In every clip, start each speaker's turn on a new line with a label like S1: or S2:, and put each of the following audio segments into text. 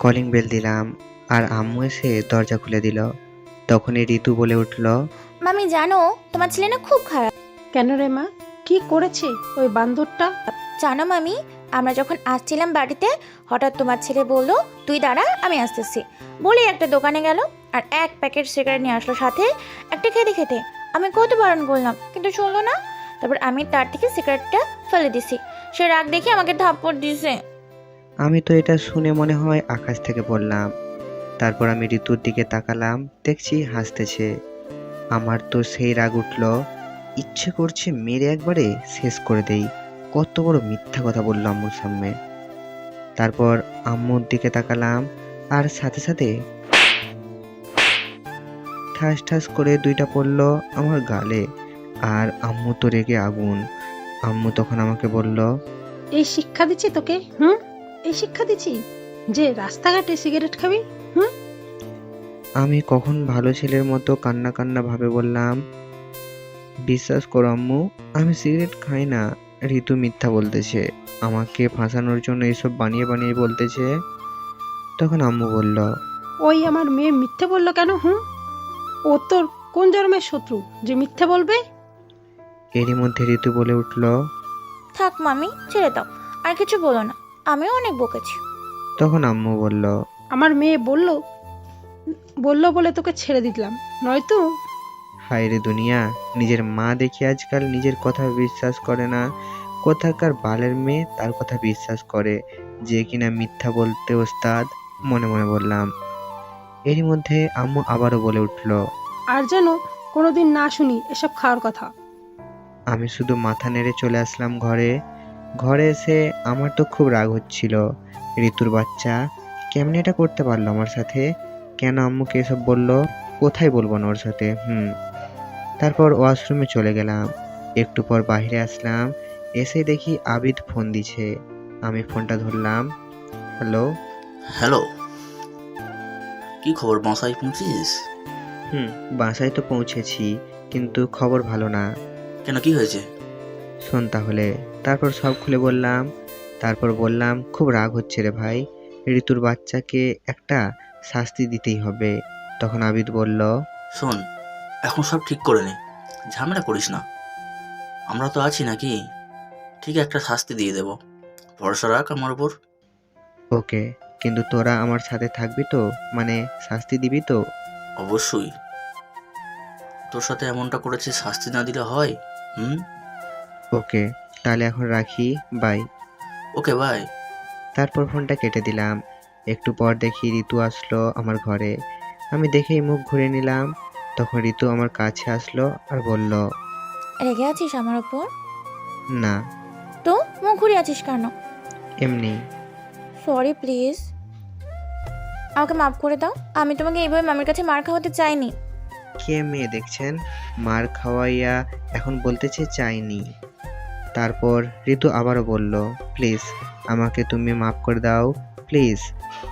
S1: আমি calling bell দিলাম আর আম্মু এসে দরজা খুলে দিল। তখনই ঋতু বলে উঠল
S2: মামি জানো তোমার ছেলে না খুব খারাপ।
S3: কেন রে মা? কি করেছে ওই বান্দরটা?
S2: জানো মামি আমরা যখন আসছিলাম বাড়িতে হঠাৎ তোমার ছেলে বলল তুই দাঁড়া আমি আসতেছি। বলে একটা দোকানে গেল আর এক প্যাকেট সিগারেট নিয়ে আসলো সাথে একটা খেতে খেতে। আমি কত বারণ করলাম কিন্তু শুনলো না। তারপর আমি তার থেকে সিগারেটটা ফেলে দিছি। সে রাগ দেখে আমাকে থাপ্পড় দিছে
S1: আমি তো এটা শুনে মনে হয় আকাশ থেকে পড়লাম। তারপর আমি ঋতুর দিকে তাকালাম, দেখছি হাসতেছে। আমার তো সেই রাগ উঠল, ইচ্ছে করছে মেরে একবারে শেষ করে দেই। কত বড় মিথ্যা কথা বলল আম্মুর সামনে। তারপর আম্মুর দিকে তাকালাম, আর সাথে সাথে ঠাস ঠাস করে দুইটা পড়ল আমার গালে, আর আম্মু তো রেগে আগুন। আম্মু তখন আমাকে বলল,
S3: এই শিক্ষা দিচ্ছে তোকে, হুম? এই শিক্ষা দিচ্ছি যে রাস্তাঘাটে সিগারেট খাবি হুম?
S1: আমি কখন ভালো ছেলের মতো কান্না কান্না ভাবে বললাম বিশ্বাস করো আম্মু আমি সিগারেট খাই না ঋতু মিথ্যা বলতেছে। আমাকে ফাঁসানোর জন্য এসব বানিয়ে বানিয়ে বলতেছে। তখন আম্মু বলল
S3: ওই আমার মেয়ে মিথ্যে বলল কেন হুম? ও তোর কোন জন্মের শত্রু যে মিথ্যে বলবে?
S1: এরই মধ্যে ঋতু বলে উঠল
S2: থাক মামি ছেড়ে দাও আর কিছু বলো না। আমিও অনেক বকেছি।
S1: তখন আম্মু বলল
S3: আমার মেয়ে বলল বলল বলে তোকে ছেড়ে দিলাম নয়তো
S1: হায় রে দুনিয়া নিজের মা দেখি আজকাল নিজের কথা বিশ্বাস করে না। কোথাকার বালের মেয়ে তার কথা বিশ্বাস করে যে কিনা মিথ্যা বলতে ওস্তাদ মনে মনে বললাম। এরই মধ্যে আম্মু আবারও বলে উঠল
S3: আর যেন কোনোদিন না শুনি এসব খাওয়ার কথা।
S1: আমি শুধু মাথা নেড়ে চলে আসলাম ঘরে ঘরে এসে আমার তো খুব রাগ হচ্ছিল। ঋতুর বাচ্চা কেমনে এটা করতে পারল আমার সাথে? কেন আম্মুকে এসব বলল? কোথায় বলব না ওর সাথে? হুম। তারপর ওয়াশরুমে চলে গেলাম। একটু পর বাইরে আসলাম। এসে দেখি আবিদ ফোন দিছে। আমি ফোনটা ধরলাম। হ্যালো?
S4: হ্যালো। কি খবর বাসায় পৌঁছিস
S1: হুম বাসায় তো পৌঁছেছি কিন্তু খবর ভালো না।
S4: কেন কি হয়েছে?
S1: শোন তাহলে। তারপর সব খুলে বললাম তারপর বললাম খুব রাগ হচ্ছে রে ভাই ঋতুর বাচ্চাকে একটা শাস্তি দিতেই হবে। তখন আবিদ বলল
S4: শোন এখন সব ঠিক করে নে ঝামেলা করিস না। আমরা তো আছি নাকি ঠিক একটা শাস্তি দিয়ে দেব। ভরসা রাখ আমার উপর।
S1: ওকে কিন্তু তোরা আমার সাথে থাকবি তো মানে শাস্তি দিবি তো?
S4: অবশ্যই। তোর সাথে এমনটা করেছে শাস্তি না দিলে হয় হুম?
S1: ওকে তাহলে এখন রাখি বাই
S4: ওকে বাই
S1: তারপর ফোনটা কেটে দিলাম। একটু পর দেখি ঋতু আসলো আমার ঘরে। আমি দেখেই মুখ ঘুরে নিলাম। তখন ঋতু আমার কাছে আসলো আর বলল
S2: রেগে আছিস আমার ওপর?
S1: না।
S2: তো মুখ ঘুরে আছিস কেন?
S1: এমনি।
S2: সরি প্লিজ আমাকে মাফ করে দাও। আমি তোমাকে এইভাবে মামির কাছে মার খাওয়াতে চাইনি।
S1: কে মেয়ে দেখছেন? মার খাওয়াইয়া এখন বলতেছে চাইনি। তারপর ঋতু আবারও বলল, প্লিজ, আমাকে তুমি মাফ করে দাও, প্লিজ।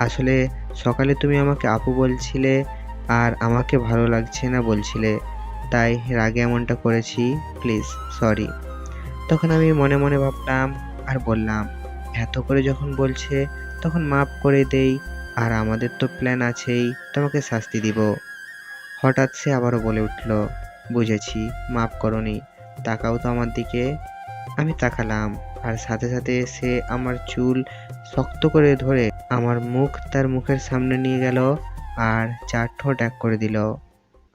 S1: আসলে সকালে তুমি আমাকে আপু বলছিলে আর আমাকে ভালো লাগছে না বলছিলে। তাই রাগে এমনটা করেছি, প্লিজ, সরি। তখন আমি মনে মনে ভাবলাম আর বললাম, এত করে যখন বলছে, তখন মাফ করে দেই আর আমাদের তো প্ল্যান আছেই, তোমাকে শাস্তি দিব। হঠাৎ সে আবারও বলে উঠল, বুঝেছি, মাফ করনি, তাকাও তো আমার দিকে। আমি তাকালাম, আর সাথে সাথে সে আমার চুল শক্ত করে ধরে আমার মুখ তার মুখের সামনে নিয়ে গেল আর চার ঠোঁট এক করে দিল,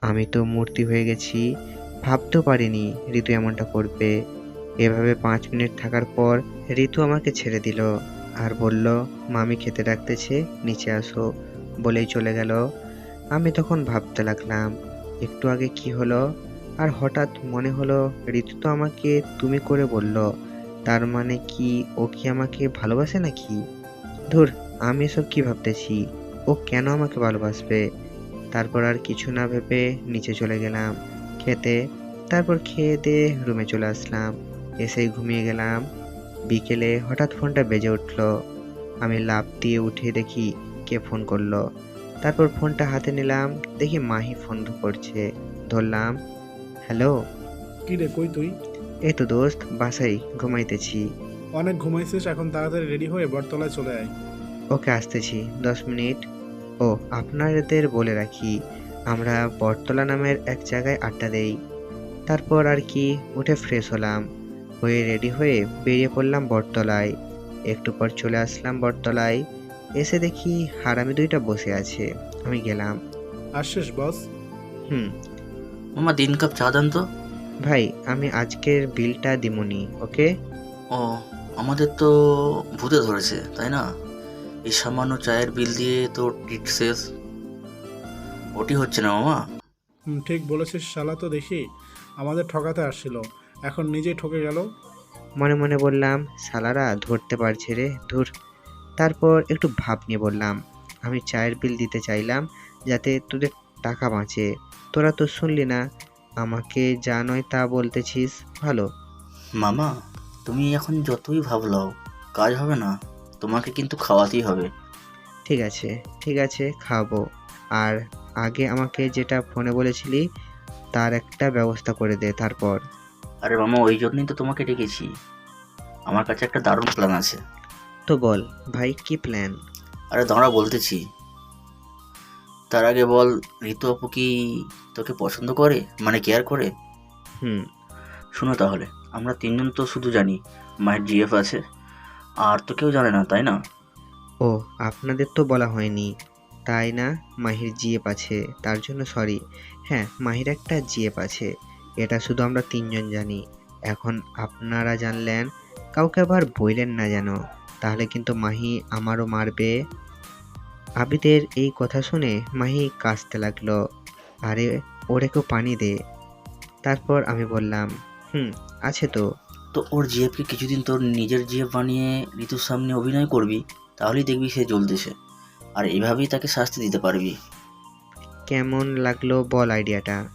S1: আমি তো মূর্তি হয়ে গেছি, ভাবতেও পারিনি ঋতু এমনটা করবে। এভাবে পাঁচ মিনিট থাকার পর ঋতু আমাকে ছেড়ে দিল আর বলল, মামি খেতে ডাকতেছে, নিচে আসো। বলেই চলে গেল। আমি তখন ভাবতে লাগলাম, একটু আগে কি হলো? আর হঠাৎ মনে হলো, ঋতু তো আমাকে তুমি করে বলল, তার মানে কি ও কি আমাকে ভালোবাসে নাকি? ধুর, আমি এসব কি ভাবতেছি? ও কেন আমাকে ভালোবাসবে? তারপর আর কিছু না ভেবে নিচে চলে গেলাম খেতে। তারপর খেয়ে দিয়ে রুমে চলে আসলাম। এসেই ঘুমিয়ে গেলাম। বিকেলে হঠাৎ ফোনটা বেজে উঠল। আমি লাফ দিয়ে উঠে দেখি কে ফোন করল। তারপর ফোনটা হাতে নিলাম, দেখি মাহি ফোন করছে। ধরলাম হ্যালো।
S5: কি রে কই তুই?
S1: এই তো দোস্ত বাসাই ঘুমাইতেছি।
S5: অনেক ঘুমাইছিস এখন তাড়াতাড়ি রেডি হয়ে বটতলায় চলে আয়।
S1: ওকে আসতেছি। দশ মিনিট। ও আপনাদের বলে রাখি আমরা বটতলা নামের এক জায়গায় আড্ডা দেই। তারপর আর কি উঠে ফ্রেশ হলাম। হয়ে রেডি হয়ে বেরিয়ে পড়লাম বটতলায়। একটু পর চলে আসলাম বটতলায়। এসে দেখি হারামি দুইটা বসে আছে। আমি গেলাম।
S5: আসছিস বস
S1: হুম
S4: মামা দিন কাপ চা দেন তো।
S1: ভাই আমি আজকের বিলটা দিমুনি ওকে?
S4: ও আমাদের তো ভূতে ধরেছে তাই না? এই সামান্য চায়ের বিল দিয়ে তো ট্রিট শেষ। ওটি হচ্ছে না মামা
S5: হুম, ঠিক বলেছিস শালা তো দেখি আমাদের ঠকাতে আসছিল। এখন নিজেই ঠকে গেল।
S1: মনে মনে বললাম শালারা ধরতে পারছে রে ধুর। তারপর একটু ভাব নিয়ে বললাম আমি চায়ের বিল দিতে চাইলাম যাতে তোদের টাকা বাঁচে। তোরা তো শুনলি না আমাকে যা নয় তা বলতেছিস ভালো।
S4: মামা তুমি এখন যতই ভাবলাও কাজ হবে না তোমাকে কিন্তু খাওয়াতেই হবে।
S1: ঠিক আছে ঠিক আছে খাব। আর আগে আমাকে যেটা ফোনে বলেছিলি তার একটা ব্যবস্থা করে দে তারপর।
S4: আরে মামা ওই জন্যই তো তোমাকে ডেকেছি। আমার কাছে একটা দারুণ প্ল্যান আছে।
S1: তো বল ভাই কি প্ল্যান
S4: আরে দাঁড়া বলতেছি। তার আগে বল ঋতু আপু কি তোকে পছন্দ করে? মানে কেয়ার করে?
S1: হুম।
S4: শোনো তাহলে আমরা তিনজন তো শুধু জানি মায়ের জিএফ আছে আর তো কেউ জানে না তাই না?
S1: ও আপনাদের তো বলা হয়নি তাই না? মাহির জিএফ আছে তার জন্য সরি হ্যাঁ মাহির একটা জিএফ আছে এটা শুধু আমরা তিনজন জানি। এখন আপনারা জানলেন কাউকে আবার বইলেন না যেন। তাহলে কিন্তু মাহি আমারও মারবে। আবিদের এই কথা শুনে মাহি কাঁচতে লাগল। আরে ওরে কেউ পানি দে। তারপর আমি বললাম হুম আছে তো।
S4: তো ওর জিএফকে কিছুদিন তোর নিজের জিএফ বানিয়ে ঋতুর সামনে অভিনয় করবি তাহলেই দেখবি সে জ্বলতেছে। আর এভাবেই তাকে শাস্তি দিতে পারবি।
S1: কেমন লাগল বল আইডিয়াটা?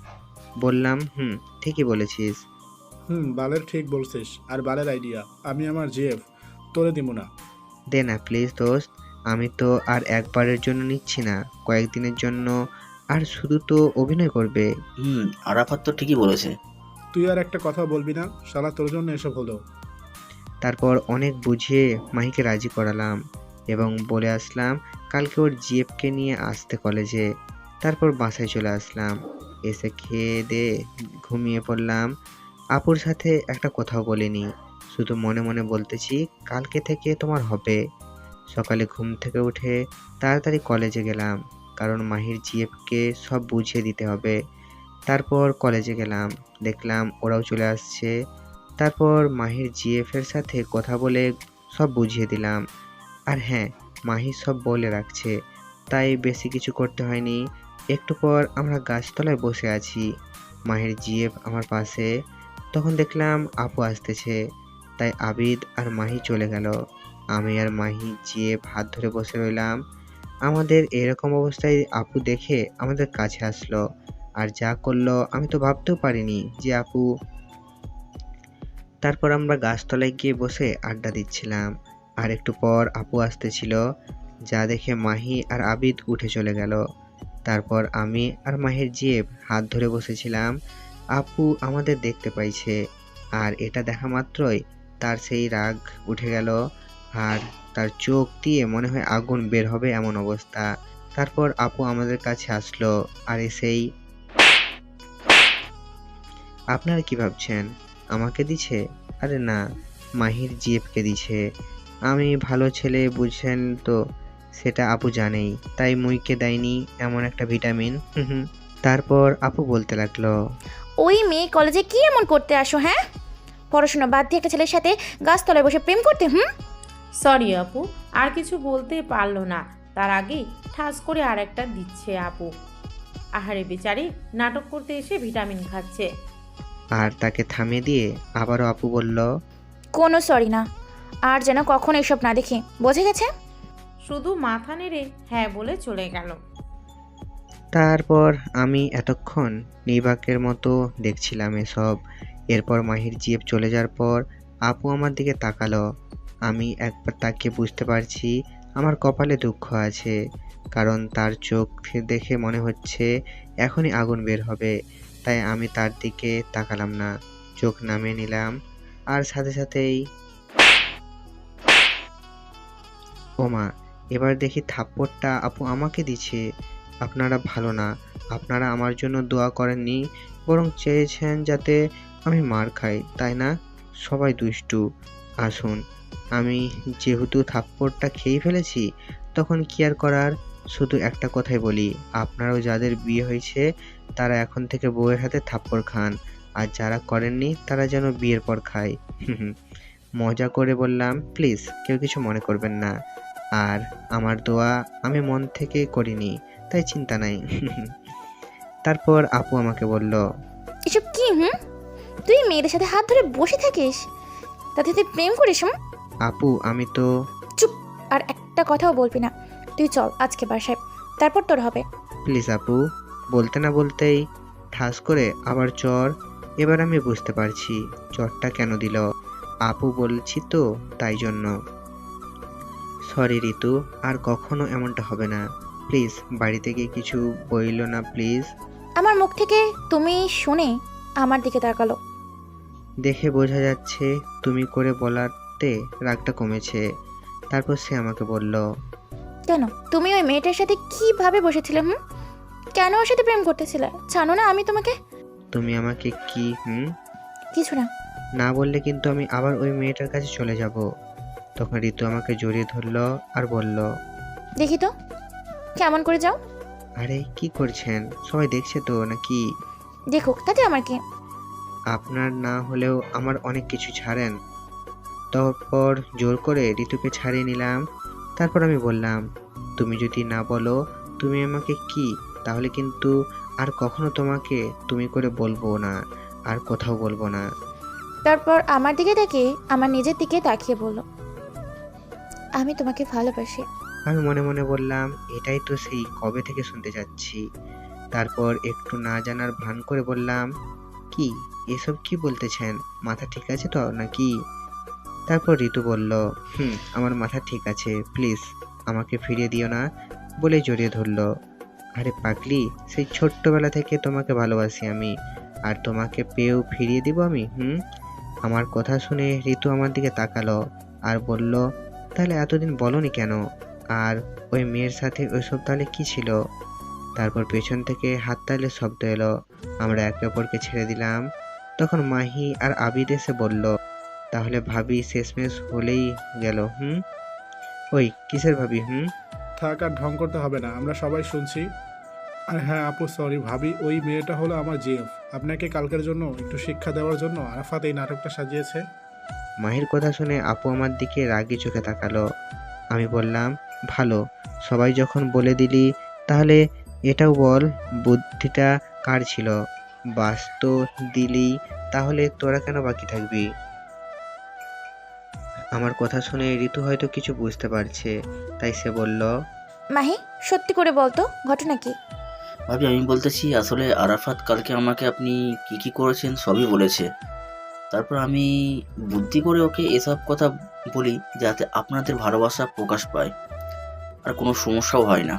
S1: বললাম হুম ঠিকই বলেছিস।
S5: হুম বালের ঠিক বলছিস আর বালের আইডিয়া আমি আমার জিএফ তোরে দিব না।
S1: দে না প্লিজ দোস্ত। আমি তো আর একবারের জন্য নিচ্ছি না কয়েকদিনের জন্য। আর শুধু তো অভিনয় করবে।
S4: হুম আরাফাত তো ঠিকই বলেছে।
S5: তুই আর একটা কথা বলবি না শালা তোর জন্য এসব হলো।
S1: তারপর অনেক বুঝিয়ে মাহিকে রাজি করালাম এবং বলে আসলাম কালকে ওর জিএফকে নিয়ে আসতে কলেজে। তারপর বাসায় চলে আসলাম। এসে খেয়ে দিয়ে ঘুমিয়ে পড়লাম। আপুর সাথে একটা কথাও বলিনি। শুধু মনে মনে বলতেছি কালকে থেকে তোমার হবে। সকালে ঘুম থেকে উঠে তাড়াতাড়ি কলেজে গেলাম, কারণ মাহির জিএফকে সব বুঝিয়ে দিতে হবে। তারপর কলেজে গেলাম, দেখলাম ওরাও চলে আসছে। তারপর মাহির জিএফের সাথে কথা বলে সব বুঝিয়ে দিলাম। আর হ্যাঁ মাহি সব বলে রাখছে, তাই বেশি কিছু করতে হয়নি। একটু পর আমরা গাছতলায় বসে আছি। মাহির জিএফ আমার পাশে। তখন দেখলাম আপু আসতেছে, তাই আবিদ আর মাহি চলে গেল। আমি আর মাহি জিএফ হাত ধরে বসে রইলাম, আমাদের এরকম অবস্থায় আপু দেখে আমাদের কাছে আসলো। আর যা করল, আমি তো ভাবতেও পারিনি যে আপু তারপর আমরা গাছতলায় গিয়ে বসে আড্ডা দিচ্ছিলাম। আর একটু পর আপু আসতেছিল, যা দেখে মাহি আর আবিদ উঠে চলে গেল। তারপর আমি আর মাহির জিয়েব হাত ধরে বসেছিলাম, আপু আমাদের দেখতে পাইছে। আর এটা দেখা মাত্রই তার সেই রাগ উঠে গেল। আর তার চোখ দিয়ে মনে হয় আগুন বের হবে এমন অবস্থা। তারপর আপু আমাদের কাছে আসলো, আর এসেই আপনারা কি ভাবছেন? আমাকে দিছে? আরে না, মাহির জিএফকে দিছে। আমি ভালো ছেলে, বুঝছেন তো, সেটা আপু জানেই, তাই মুইকে দেয়নি এমন একটা ভিটামিন। তারপর আপু বলতে লাগল,
S2: ওই মেয়ে কলেজে কি এমন করতে আসো হ্যাঁ? পড়াশোনা বাদ দিয়ে একটা ছেলের সাথে গাছতলায় বসে প্রেম করতে, হুম?
S6: সরি আপু আর কিছু বলতে পারল না। তার আগেই ঠাস করে আর একটা দিচ্ছে আপু। আহারে বেচারি নাটক করতে এসে ভিটামিন খাচ্ছে।
S1: আর তাকে থামিয়ে দিয়ে আবারও আপু বলল
S2: কোনো সরি না। আর যেন কখন এসব না দেখি। বোঝে গেছে?
S6: শুধু মাথা নেড়ে হ্যাঁ বলে চলে গেল।
S1: তারপর আমি এতক্ষণ নির্বাকের মতো দেখছিলাম এসব। এরপর মাহির জিএফ চলে যাওয়ার পর আপু আমার দিকে তাকালো। আমি একবার তাকে বুঝতে পারছি, আমার কপালে দুঃখ আছে। কারণ তার চোখ দেখে মনে হচ্ছে এখনই আগুন বের হবে, তাই আমি তার দিকে তাকালাম না। চোখ নামিয়ে নিলাম, আর সাথে সাথেই ওমা এবার দেখি থাপ্পড়টা আপু আমাকে দিচ্ছে। আপনারা ভালো না, আপনারা আমার জন্য দোয়া করেননি, বরং চেয়েছেন যাতে আমি মার খাই, তাই না? সবাই দুষ্টু। আসুন আমি যেহেতু থাপ্পড়টা খেয়ে ফেলেছি, তখন কি আর করার? শুধু একটা কথাই বলি, আপনারাও যাদের বিয়ে হয়েছে, তারা এখন থেকে বউয়ের হাতে থাপ্পড় খান, আর যারা করেননি, তারা যেন বিয়ের পর খায়। মজা করে বললাম, প্লিজ, কেউ কিছু মনে করবেন না। আর আমার দোয়া আমি মন থেকে করিনি, তাই চিন্তা নাই। তারপর আপু আমাকে বলল,
S2: এসব কি, হুম? তুই মেয়েদের সাথে হাত ধরে বসে থাকিস? তাতে তুই প্রেম করিস, হুম?
S1: আপু আমি তো চুপ
S2: আর একটা কথাও বলবি না। তুই চল আজকে বাসায় তারপর তোর হবে।
S1: প্লিজ আপু বলতে না বলতেই ঠাস করে আবার চর এবার আমি বুঝতে পারছি চরটা কেন দিল। আপু বলছি তো তাই জন্য। সরি ঋতু আর কখনো এমনটা হবে না। প্লিজ বাড়িতে গিয়ে কিছু বইল না প্লিজ।
S2: আমার মুখ থেকে তুমি শুনে আমার দিকে তাকালো।
S1: দেখে বোঝা যাচ্ছে তুমি করে বলাতে রাগটা কমেছে। তারপর সে আমাকে বলল
S2: কেন? তুমি ওই মেয়েটার সাথে কীভাবে বসেছিলে হুম? কেন ওর সাথে প্রেম করতেছিলে? জানো না আমি তোমাকে?
S1: তুমি আমাকে কি হুম?
S2: কিছু না।
S1: না বললে কিন্তু আমি আবার ওই মেয়েটার কাছে চলে যাব। তখন ঋতু আমাকে জড়িয়ে ধরলো আর বলল
S2: দেখি তো কেমন করে যাও?
S1: আরে কি করছেন? সবাই দেখছে তো নাকি?
S2: দেখুক তাতে আমার কি?
S1: আপনার না হলেও আমার অনেক কিছু ছাড়েন। তারপর জোর করে ঋতুকে ছাড়িয়ে নিলাম। তারপর আমি বললাম তুমি যদি না বলো তুমি আমাকে কি? তাহলে কিন্তু আর কখনো তোমাকে তুমি করে বলব না আর কোথাও বলব না।
S2: তারপর আমার দিকে তাকিয়ে আমার নিজের দিকে তাকিয়ে বলল আমি তোমাকে ভালোবাসি।
S1: আমি মনে মনে বললাম এটাই তো সেই কবে থেকে শুনতে যাচ্ছি তারপর একটু না জানার ভান করে বললাম কি? এসব কি বলতেছেন? মাথা ঠিক আছে তো নাকি? তারপর ঋতু বলল হুম। আমার মাথা ঠিক আছে প্লিজ আমাকে ফিরিয়ে দিও না বলে জড়িয়ে ধরলো। আরে পাগলি সেই ছোট্টবেলা থেকে তোমাকে ভালোবাসি আমি আর তোমাকে পেয়েও ফিরিয়ে দিব আমি হুম? আমার কথা শুনে ঋতু আমার দিকে তাকালো আর বলল তাহলে এতদিন বলনি কেন? আর ওই মেয়ের সাথে ওইসব তাহলে কি ছিল? তারপর পেছন থেকে হাত হাততালে শব্দ এলো। আমরা একে অপরকে ছেড়ে দিলাম। তখন মাহি আর আবিদ এসে বলল তাহলে ভাবি শেষমেশ হলেই গেল হুম? ওই কিসের ভাবি হুম?
S5: থাক আর ঢং করতে হবে না আমরা সবাই শুনছি। আর হ্যাঁ আপু সরি ভাবি ওই মেয়েটা হলো আমার জিএফ। আপনাকে কালকের জন্য একটু শিক্ষা দেওয়ার জন্য আরাফাত এই নাটকটা সাজিয়েছে।
S1: মাহির কথা শুনে আপু আমার দিকে রাগি চোখে তাকালো। আমি বললাম ভালো সবাই যখন বলে দিলি তাহলে এটাও বল বুদ্ধিটা কার ছিল? বাস তো দিলি তাহলে তোরা কেন বাকি থাকবি? আমার কথা শুনে ঋতু হয়তো কিছু বুঝতে পারছে। তাই সে বলল
S2: মাহি সত্যি করে বলতো ঘটনা কি?
S4: ভাবি আমি বলতেছি আসলে আরাফাত কালকে আমাকে আপনি কি কি করেছেন সবই বলেছে। তারপর আমি বুদ্ধি করে ওকে এসব কথা বলি যাতে আপনাদের ভালোবাসা প্রকাশ পায়। আর কোনো সমস্যাও হয় না।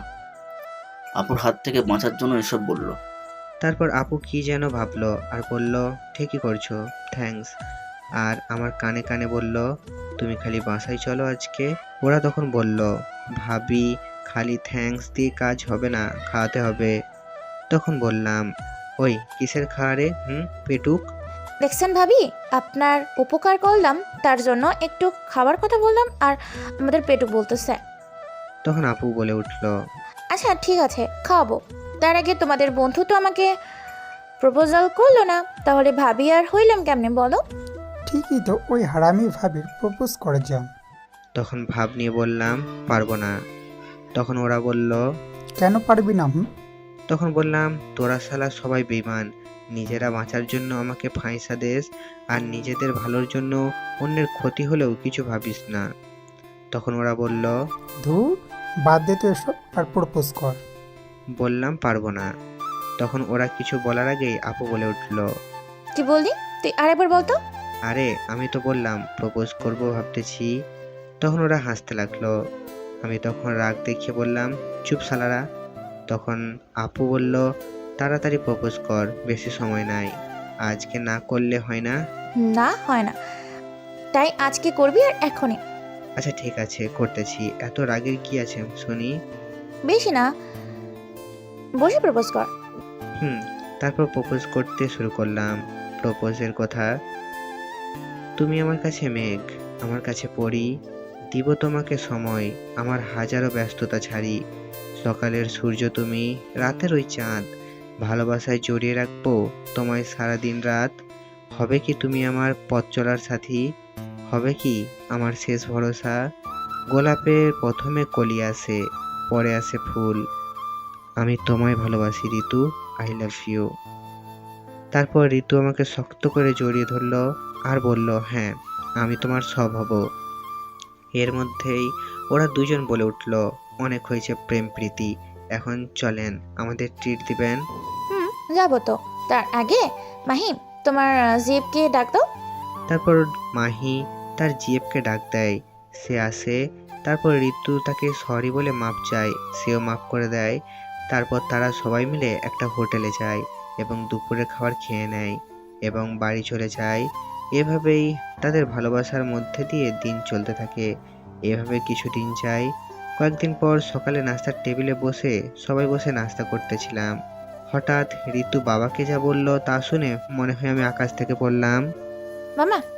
S4: আপুর হাত থেকে বাঁচার জন্য এসব বলল।
S1: তারপর আপু কি যেন ভাবলো আর বলল ঠিকই করছ থ্যাঙ্কস আর আমার কানে কানে বলল তুমি খালি বাসায় চলো আজকে। ওরা তখন বলল ভাবি খালি থ্যাঙ্কস দিয়ে কাজ হবে না খাওয়াতে হবে। তখন বললাম ওই কিসের খাওয়া রে হুম পেটুক?
S2: দেখছেন ভাবি আপনার উপকার করলাম তার জন্য একটু খাবার কথা বললাম আর আমাদের পেটু বলতেছে।
S1: তখন আপু বলে উঠল
S2: আচ্ছা ঠিক আছে খাওয়াবো। তার আগে তোমাদের বন্ধু তো আমাকে প্রপোজাল করল না তাহলে ভাবি আর হইলাম কেমনে বলো?
S7: ঠিকই তো ওই হারামি ভাবির প্রপোজ করে যাও
S1: তখন ভাব নিয়ে বললাম পারব না। তখন ওরা বলল
S7: কেন পারবি না হুম?
S1: তখন বললাম তোরা শালা সবাই বেমান নিজেরা বাঁচার জন্য আমাকে ফাঁসা দেশ আর নিজেদের ভালোর জন্য অন্যের ক্ষতি হলেও কিছু ভাবিস না। তখন ওরা বলল
S7: ধু বাদ দে তো এসব আর প্রপোজ কর।
S1: বললাম পারব না। তখন ওরা কিছু বলার আগেই আপু বলে উঠল
S2: কি বললি? তুই আরেকবার বলতো
S1: আরে আমি তো বললাম প্রপোজ করব ভাবতেছি। তখন ওরা হাসতে লাগল। আমি তখন রাগ দেখে বললাম চুপ সালারা তখন আপু বলল তাড়াতাড়ি প্রপোজ কর বেশি সময় নাই। আজকে না করলে হয় না?
S2: না হয় না। তাই আজকে করবি আর এখনই।
S1: আচ্ছা ঠিক আছে করতেছি। এত রাগের কি আছে শুনি?
S2: বেশি না। বসে প্রপোজ কর।
S1: হুম তারপর প্রপোজ করতে শুরু করলাম। প্রপোজের কথা তুমি আমার কাছে মেঘ, আমার কাছে পড়ি দিব তোমাকে সময়, আমার হাজারো ব্যস্ততা ছাড়ি। সকালের সূর্য তুমি, রাতের ওই চাঁদ। ভালোবাসায় জড়িয়ে রাখব তোমায় সারা দিন রাত। হবে কি তুমি আমার পথ চলার সাথী? হবে কি আমার শেষ ভরসা? গোলাপের প্রথমে কলি আসে, পরে আসে ফুল। আমি তোমায় ভালোবাসি, ঋতু আই লাভ ইউ তারপর ঋতু আমাকে শক্ত করে জড়িয়ে ধরলো। আর বলল হ্যাঁ আমি তোমার সব হব। এর মধ্যেই ওরা দুজন বলে উঠল অনেক হয়েছে প্রেম প্রীতি এখন চলেন আমাদের ট্রিট দিবেন।
S2: হুম যাব তো। তার আগে মাহিম তোমার জিপকে ডাক দাও।
S1: তারপর মাহি তার জিএফকে ডাক দেয়। সে আসে তারপর ঋতু তাকে সরি বলে মাপ চায় সেও মাফ করে দেয়। তারপর তারা সবাই মিলে একটা হোটেলে যায় এবং দুপুরের খাবার খেয়ে নেয় এবং বাড়ি চলে যায়। এভাবেই তাদের ভালোবাসার মধ্যে দিয়ে দিন চলতে থাকে। এভাবে কিছুদিন যায়। কয়েকদিন পর সকালে নাস্তার টেবিলে বসে সবাই বসে নাস্তা করতেছিলাম। হঠাৎ ঋতু বাবাকে যা বলল তা শুনে মনে হয় আমি আকাশ থেকে পড়লাম।
S2: মামা